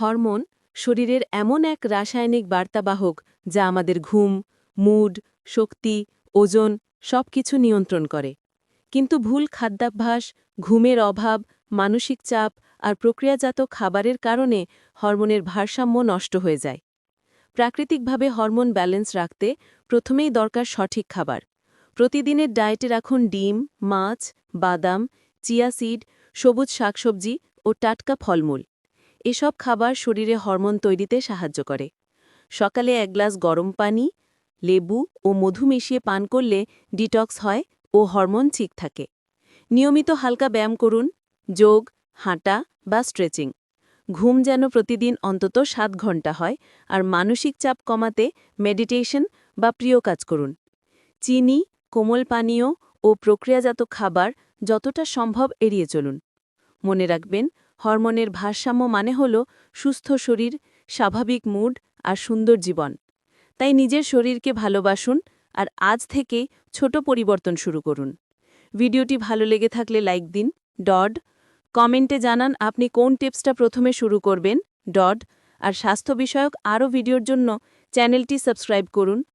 Hormone শরীরের এমন এক রাসায়নিক বার্তাবাহক যা আমাদের ঘুম, মুড, শক্তি, ওজন সবকিছু নিয়ন্ত্রণ করে। কিন্তু ভুল খাদ্যাভ্যাস, ঘুমের অভাব, মানসিক চাপ আর প্রক্রিয়াজাত খাবারের কারণে হরমোনের ভারসাম্য নষ্ট হয়ে যায়। প্রাকৃতিকভাবে হরমোন ব্যালেন্স রাখতে প্রথমেই দরকার সঠিক খাবার। প্রতিদিনের ডায়েটে রাখুন ডিম, মাছ, বাদাম, চিয়া সিড, সবুজ শাকসবজি ও টাটকা ফলমূল। এসব খাবার শরীরে হরমোন তৈরিতে সাহায্য করে। সকালে এক গ্লাস গরম পানি, লেবু ও মধু মিশিয়ে পান করলে ডিটক্স হয় ও হরমোন ঠিক থাকে। নিয়মিত হালকা ব্যায়াম করুন, যোগ, হাঁটা বা স্ট্রেচিং। ঘুম যেন প্রতিদিন অন্তত সাত ঘণ্টা হয় আর মানসিক চাপ কমাতে মেডিটেশন বা প্রিয় কাজ করুন। চিনি, কোমল পানীয় ও প্রক্রিয়াজাত খাবার যতটা সম্ভব এড়িয়ে চলুন। মনে রাখবেন হরমোনের ভারসাম্য মানে হল সুস্থ শরীর, স্বাভাবিক মুড আর সুন্দর জীবন। তাই নিজের শরীরকে ভালোবাসুন আর আজ থেকে ছোট পরিবর্তন শুরু করুন। ভিডিওটি ভালো লেগে থাকলে লাইক দিন। ডড কমেন্টে জানান আপনি কোন টিপসটা প্রথমে শুরু করবেন। ডড আর স্বাস্থ্য বিষয়ক আরও ভিডিওর জন্য চ্যানেলটি সাবস্ক্রাইব করুন।